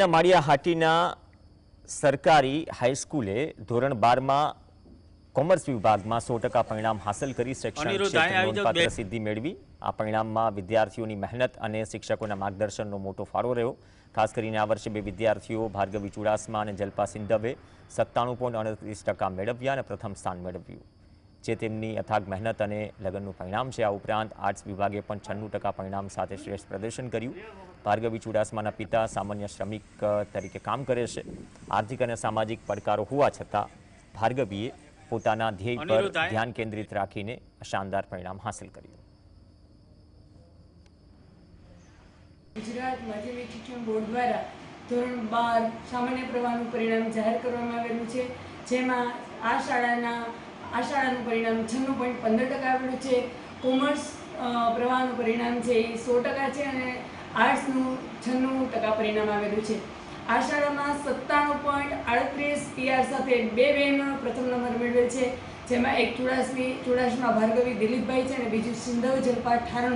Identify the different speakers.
Speaker 1: ના માળિયા હાટીના સરકારી હાઈસ્કૂલે ધોરણ બારમાં કોમર્સ વિભાગમાં સો ટકા પરિણામ હાંસલ કરી શિક્ષણ
Speaker 2: અનિરુદ્ધ, અહીં
Speaker 1: ક્ષેત્રે
Speaker 2: આવી જાઓ,
Speaker 1: નોંધપાત્ર સિદ્ધિ મેળવી. આ પરિણામમાં વિદ્યાર્થીઓની મહેનત અને શિક્ષકોના માર્ગદર્શનનો મોટો ફાળો રહ્યો. ખાસ કરીને આ વર્ષે બે વિદ્યાર્થીઓ ભાર્ગવી ચુડાસમા અને જલ્પા સિંધવે સત્તાણું પોઈન્ટ અડત્રીસ ટકા મેળવ્યા અને પ્રથમ સ્થાન મેળવ્યું. જે તેમની અથાગ મહેનત અને લગ્નનું પરિણામ છે આ ઉપરાંત આર્ટ્સ વિભાગે પણ છન્નું ટકા પરિણામ સાથે શ્રેષ્ઠ પ્રદર્શન કર્યું. ભાર્ગવી ચુડાસમાના પિતા સામાન્ય શ્રમિક તરીકે કામ કરે છે. આર્થિક અને સામાજિક પડકારો હોવા છતાં ભાર્ગવીએ પોતાના ધ્યેય પર ધ્યાન કેન્દ્રિત રાખીને શાનદાર પરિણામ હાંસલ કર્યું.
Speaker 3: ગુજરાત માધ્યમિક શિક્ષણ બોર્ડ દ્વારા ધોરણ બાર સામાન્ય પ્રવાહનું પરિણામ જાહેર કરવામાં આવેલું છે જેમાં આ શાળાના આ શાળાનું પરિણામ છન્નું પોઈન્ટ પંદર ટકા આવેલું છે. કોમર્સ પ્રવાહનું પરિણામ છે એ સો ટકા છે અને આર્ટ્સનું છન્નું ટકા પરિણામ આવેલું છે. આ શાળામાં સત્તાણું પોઈન્ટ આડત્રીસ પીઆર સાથે બે બહેનો પ્રથમ નંબર મેળવેલ છે. જેમાં એક ચુડાસમી, ચુડાસમા ભાર્ગવી દિલીપભાઈ છે અને બીજું સિંધવ જલપા ઠારણ